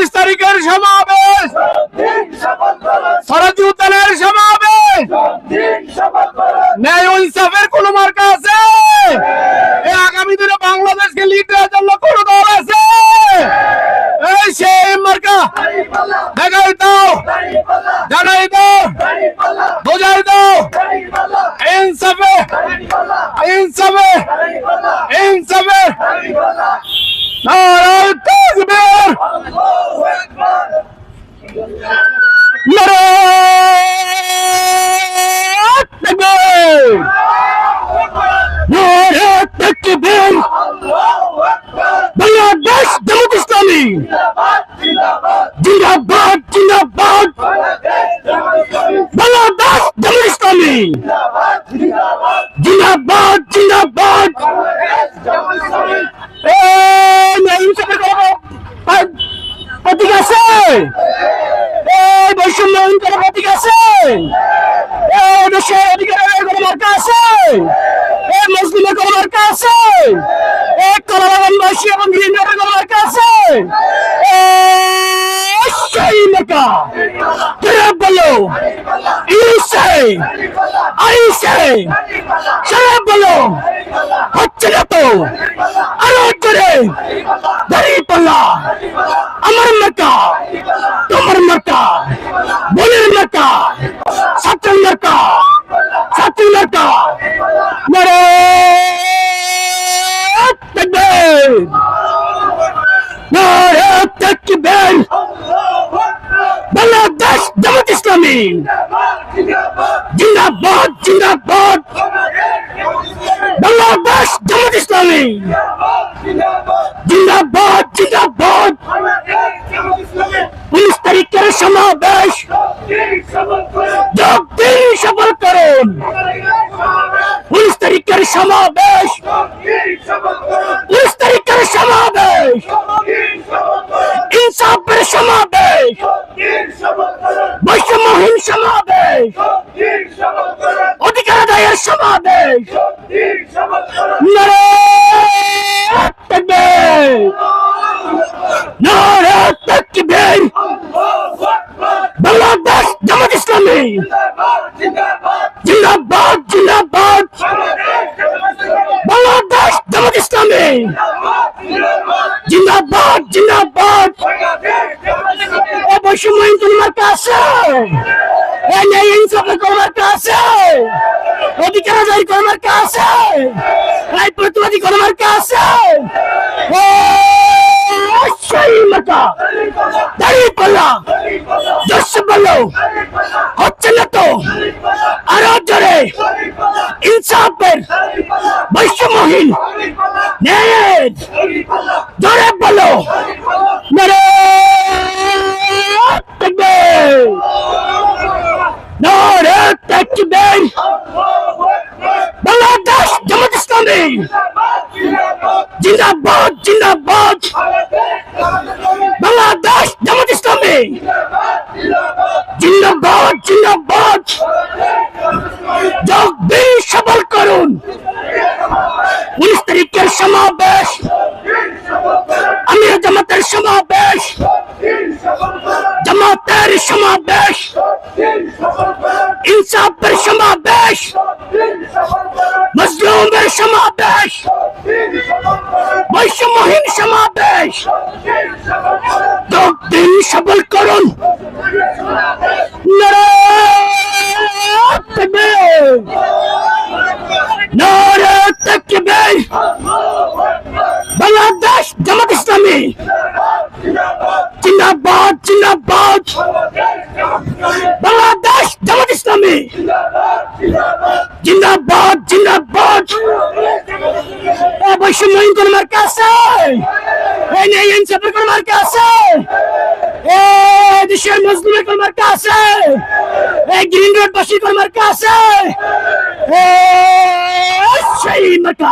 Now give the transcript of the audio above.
উনিশ তারিখের সমাবেশ। সরাজি উদ্যানের সমাবেশ। ন্যায় ইনসাফের কোন মার্কা আছে। আগামী দিনে বাংলাদেশকে লিড দেওয়ার জন্য কোন মার্কা দেখাই দাও। জানাই দাও। বোঝাই দাও। ইনসাফে। ইনসাফে। ইনসাফে। নারায় তাকবীর নারায় তাকবীর নারায় তাকবীর বাংলাদেশ জামাত ইসলামী জিন্দাবাদ জিন্দাবাদ বাংলাদেশ জামাত ইসলামী জিন্দাবাদ জিন্দাবাদ। প্রতীক আছে। এই বৈষম্য কোনো প্রতীক আছে। এই দেশের অধিকারের কোনো মার্কা আছে। এই মুসলিমের কোনো মার্কা আছে। এই কলাবাগানবাসী এবং গ্রিন রোডের কোনো মার্কা আছে। এই সেই মার্কা কে বলো ইসে আইসে সারা বলো হচ্ছে না তো আরও করে দাঁড়িয়ে পাল্লা আমার মার্কা তোমার মার্কা বোনের মার্কা ছাত্রের মার্কা ছাত্রীর মার্কা মরে তাকবীর নারে তাকবীর বাংলাদেশ জামাত ইসলামী জিন্দাবাদ জিন্দাবাদ। বাংলাদেশ জামাত ইসলামী। জিন্দাবাদ জিন্দাবাদ। উনিশ তারিখের সমাবেশ। যোগ দিন সফল করুন। উনিশ তারিখের সমাবেশ উনিশ তারিখের সমাবেশ ইনসাফের সমাবেশ বৈষম্যহীন সমাবেশ অধিকার আদায়ের সমাবেশ নারায়ণ তাকবীর নারায়ণ তাকবীর বাংলাদেশ জামাত ইসলামী জিন্দাবাদ জিন্দাবাদ বাংলাদেশ জামাত ইসলামী জিন্দাবাদ জিন্দাবাদ এ বৈষম্যহীন কোন মার্কা আছে এ ন্যায় ইনসাফের কোন মার্কা আছে অধিকার আদায় কোন মার্কা আছে। এই প্রতিবাদী কোন মার্কা আছে সেই মার্কা দাঁড়িয়ে পাল্লা আরও জোরে, ইনসাফের বৈষম্যহীন জোরে বলো নারে তাকবীর নারে তাকবীর বাংলাদেশ, জামাত ইসলামী। জিন্দাবাদ জিন্দাবাদ। বাংলাদেশ, জামাত ইসলামী। জিন্দাবাদ জিন্দাবাদ। যোগ দিন সফল করুন। উনিশ তারিখের সমাবেশ। আমির জামাতের সমাবেশ। জামাতের সমাবেশ। ইনসাফের সমাবেশ মজলুমের সমাবেশ বৈষম্যহীন সমাবেশ। দিন সফল করুন বাংলাদেশ জামাত ইসলামী। জিন্দাবাদ জিন্দাবাদ বাংলাদেশ জামাত ইসলামী জিন্দাবাদ জিন্দাবাদ এ বৈষম্যহীন কোন মার্কা আছে এই নেই ইনসাফের কোন মার্কা আছে এ দেশের মুসলিমের কোন মার্কা আছে এই গ্রিন রোড বাসী কোন মার্কা আছে এ সেই মার্কা